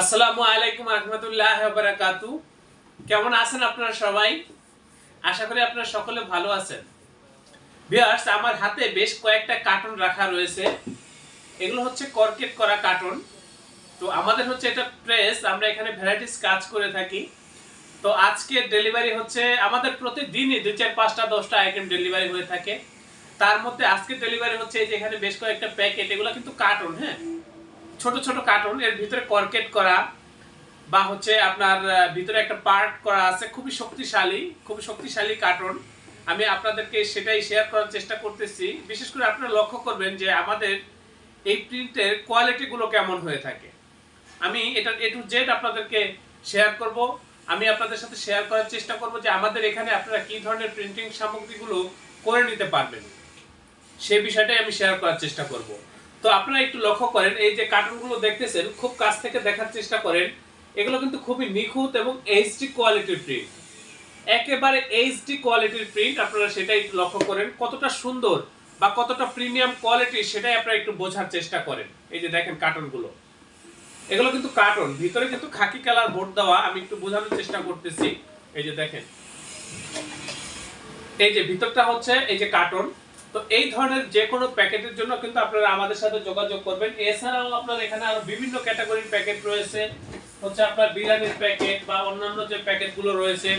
আসসালামু আলাইকুম রহমতুল্লাহ বারাকাতু। কেমন আছেন আপনারা সবাই? আশা করি আপনারা সকলে ভালো আছেন। ভিউয়ার্স, আমার হাতে বেশ কয়েকটা কার্টুন রাখা রয়েছে। এগুলো হচ্ছে কর্কেট করা কার্টুন। তো আমাদের হচ্ছে এটা প্রেস, আমরা এখানে ভ্যারাইটিস কাজ করে থাকি। তো আজকে ডেলিভারি হচ্ছে, আমাদের প্রতিদিনই দুই চার পাঁচটা, দশটা আইটেম ডেলিভারি হয়ে থাকে। তার মধ্যে আজকে ডেলিভারি হচ্ছে এই যে এখানে বেশ কয়েকটা প্যাকেট, এগুলো কিন্তু কার্টুন হ্যাঁ? ছোট ছোট কার্টুন এর ভিতরে কর্কেট করা, বা হচ্ছে আপনার ভিতরে একটা পার্ট করা আছে, খুবই শক্তিশালী খুবই শক্তিশালী কার্টুন আমি আপনাদেরকে সেটাই শেয়ার করার চেষ্টা করতেছি। বিশেষ করে আপনারা লক্ষ্য করবেন যে আমাদের এই প্রিন্টের কোয়ালিটিগুলো কেমন হয়ে থাকে। আমি এটা এ টু জেড আপনাদেরকে শেয়ার করব। আমি আপনাদের সাথে শেয়ার করার চেষ্টা করব যে আমাদের এখানে আপনারা কি ধরনের প্রিন্টিং সামগ্রীগুলো করে নিতে পারবেন। সেই বিষয়টাই আমি শেয়ার করার চেষ্টা করব। তো আপনারা একটু লক্ষ্য করেন, এই যে কার্টুনগুলো দেখতেছেন, খুব কাছ থেকে দেখার চেষ্টা করেন, এগুলো কিন্তু খুবই নিখুঁত এবং এইচডি কোয়ালিটির প্রিন্ট একেবারে এইচডি কোয়ালিটির প্রিন্ট আপনারা সেটাই একটু লক্ষ্য করেন, কতটা সুন্দর বা কতটা প্রিমিয়াম কোয়ালিটি সেটাই আপনারা একটু বোঝার চেষ্টা করেন। এই যে দেখেন কার্টুনগুলো। এগুলো কিন্তু কার্টুন, ভিতরে কিন্তু খাকি কালার বোর্ড দেওয়া, আমি একটু বোঝানোর চেষ্টা করতেছি। এই যে দেখেন। এই যে ভিতরটা হচ্ছে, এই যে কার্টুন। তো এই ধরনের যে কোনো প্যাকেটের জন্য কিন্তু আপনারা আমাদের সাথে যোগাযোগ করবেন। এছাড়াও আপনার এখানে আরও বিভিন্ন ক্যাটাগরির প্যাকেট রয়েছে। হচ্ছে আপনার বিরিয়ানির প্যাকেট বা অন্যান্য যে প্যাকেটগুলো রয়েছে,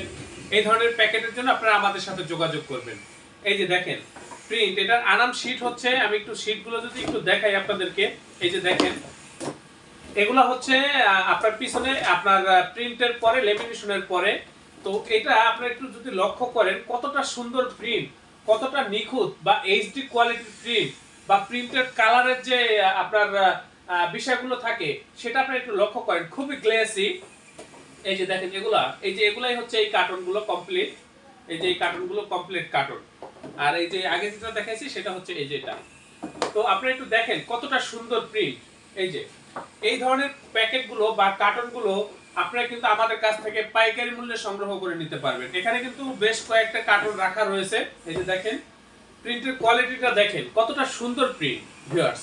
এই ধরনের প্যাকেটের জন্য আপনারা আমাদের সাথে যোগাযোগ করবেন। এই যে দেখেন প্রিন্ট এটার আরাম শীট হচ্ছে, আমি একটু শীটগুলো যদি একটু দেখাই আপনাদেরকে। এই যে দেখেন, এগুলো হচ্ছে আপনার পিছনে, আপনার প্রিন্টের পরে লেমিনেশনের পরে। তো এটা আপনারা একটু যদি লক্ষ্য করেন, কতটা সুন্দর প্রিন্ট কতটা নিখুঁত বা এইচডি কোয়ালিটির প্রিন্ট বা প্রিন্টের কালারের যে আপনার বিষয়গুলো থাকে, সেটা আপনি একটু লক্ষ্য করেন। খুবই গ্লেসি এই যে দেখেন এগুলা, এই যে এগুলাই হচ্ছে এই কার্টুনগুলো কমপ্লিট এই যে এই কার্টুনগুলো কমপ্লিট কার্টুন আর এই যে আগে যেটা দেখাইছি, সেটা হচ্ছে এই যে এটা। তো আপনি একটু দেখেন কতটা সুন্দর প্রিন্ট এই যে, এই ধরনের প্যাকেটগুলো বা কার্টনগুলো আপনারা কিন্তু আমাদের কাছ থেকে পাইকারি মূল্যে সংগ্রহ করে নিতে পারবেন। এখানে কিন্তু বেশ কয়েকটা কার্টন রাখা রয়েছে। এই যে দেখেন, প্রিন্টের কোয়ালিটিটা দেখেন, কতটা সুন্দর প্রিন্ট ভিউয়ার্স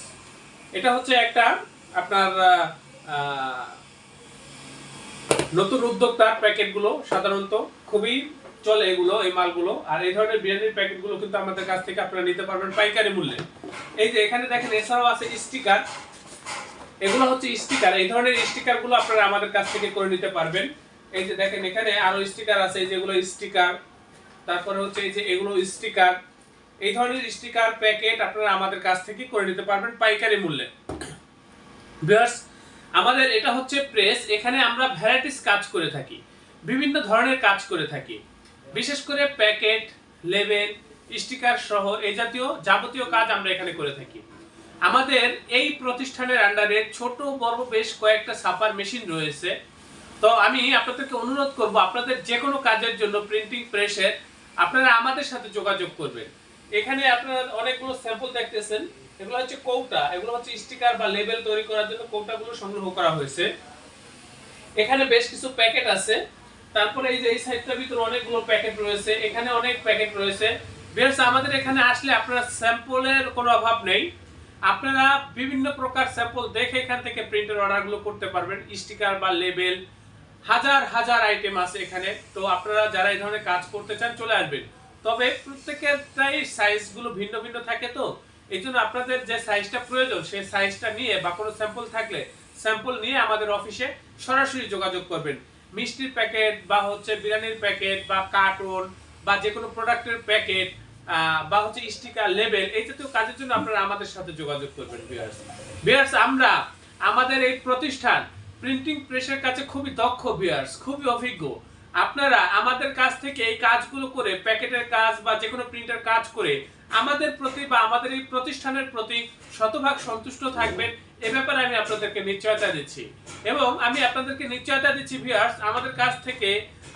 এটা হচ্ছে একটা আপনার নতুন উদ্যোক্তার প্যাকেটগুলো সাধারণত খুবই চলে এগুলো, এই মালগুলো। আর এই ধরনের বিরিয়ানির প্যাকেটগুলো কিন্তু আমাদের কাছ থেকে আপনারা নিতে পারবেন পাইকারি মূল্যে। এই যে এখানে দেখেন, এছাড়াও আছে স্টিকার এগুলো হচ্ছে স্টিকার এই ধরনের স্টিকারগুলো আপনারা আমাদের কাছ থেকে করে নিতে পারবেন। এই যে দেখেন, এখানে আরও স্টিকার আছে, এই যেগুলো স্টিকার তারপরে হচ্ছে এই যে এগুলো স্টিকার এই ধরনের স্টিকার প্যাকেট আপনারা আমাদের কাছ থেকে করে নিতে পারবেন পাইকারি মূল্যে। ভিউয়ার্স আমাদের এটা হচ্ছে প্রেস এখানে আমরা ভ্যারাইটিস কাজ করে থাকি, বিভিন্ন ধরনের কাজ করে থাকি। বিশেষ করে প্যাকেট লেবেল স্টিকার সহ এই জাতীয় যাবতীয় কাজ আমরা এখানে করে থাকি। আমাদের এই প্রতিষ্ঠানের আন্ডারে ছোট বড় বেশ কয়েকটা সাপার মেশিন রয়েছে। তো আমি আপনাদেরকে অনুরোধ করব, আপনাদের যে কোনো কাজের জন্য প্রিন্টিং প্রেসের আপনারা আমাদের সাথে যোগাযোগ করবেন। এখানে আপনারা অনেকগুলো স্যাম্পল দেখতেছেন। এগুলো হচ্ছে কৌটা, এগুলো হচ্ছে স্টিকার বা লেবেল তৈরি করার জন্য কৌটাগুলো সংগ্রহ করা হয়েছে। এখানে বেশ কিছু প্যাকেট আছে। তারপরে এই যে এই সাইডটার ভিতরে অনেকগুলো প্যাকেট রয়েছে। এখানে অনেক প্যাকেট রয়েছে। বেশ আমাদের এখানে আসলে আপনারা স্যাম্পলের কোনো অভাব নেই। আপনারা বিভিন্ন প্রকার স্যাম্পল দেখে এখান থেকে প্রিন্টের অর্ডারগুলো করতে পারবেন। স্টিকার বা লেবেল হাজার হাজার আইটেম আছে এখানে। তো আপনারা যারা এই ধরনের কাজ করতে চান চলে আসবেন। তবে প্রত্যেকেরটাই সাইজগুলো ভিন্ন ভিন্ন থাকে তো। এই জন্য আপনাদের যে সাইজটা প্রয়োজন, সেই সাইজটা নিয়ে বা কোনো স্যাম্পল থাকলে স্যাম্পল নিয়ে আমাদের অফিসে সরাসরি যোগাযোগ করবেন। মিষ্টির প্যাকেট বা হচ্ছে বিরিয়ানির প্যাকেট বা কার্টুন বা যে কোনো প্রোডাক্টের প্যাকেট বা হচ্ছে স্টিকার লেবেল এই জাতীয় কাজের জন্য আপনারা আমাদের সাথে যোগাযোগ করবেন বিয়ার্স বিয়ার্স আমরা আমাদের এই প্রতিষ্ঠান প্রিন্টিং প্রেসের কাছে খুবই দক্ষ বিয়ার্স খুবই অভিজ্ঞ। আপনারা আমাদের কাছ থেকে এই কাজগুলো করে প্যাকেটের কাজ বা যে কোনো প্রিন্টের কাজ করে আমাদের প্রতি বা আমাদের এই প্রতিষ্ঠানের প্রতি শতভাগ সন্তুষ্ট থাকবেন। এ ব্যাপারে আমি আপনাদেরকে নিশ্চয়তা দিচ্ছি। এবং আমি আপনাদেরকে নিশ্চয়তা দিচ্ছি ভিউয়ার্স আমাদের কাছ থেকে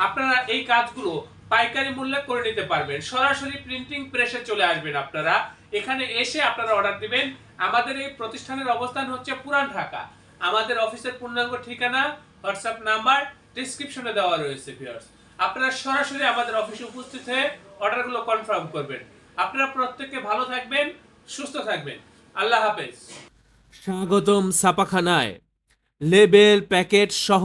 আপনারা এই কাজগুলো পাইকারি মূল্যে করে নিতে পারবেন। সরাসরি প্রিন্টিং প্রেসে চলে আসবেন আপনারা। এখানে এসে আপনারা অর্ডার দিবেন। আমাদের এই প্রতিষ্ঠানের অবস্থান হচ্ছে পুরান ঢাকা। আমাদের অফিসের পূর্ণাঙ্গ ঠিকানা হোয়াটসঅ্যাপ নাম্বার ডিসক্রিপশনে দেওয়া রয়েছে ভিউয়ার্স আপনারা সরাসরি আমাদের অফিসে উপস্থিত হয়ে অর্ডারগুলো কনফার্ম করবেন। আপনারা প্রত্যেকে ভালো থাকবেন, সুস্থ থাকবেন। আল্লাহ হাফেজ। স্বাগতম ছাপাখানায়। লেবেল প্যাকেট সহ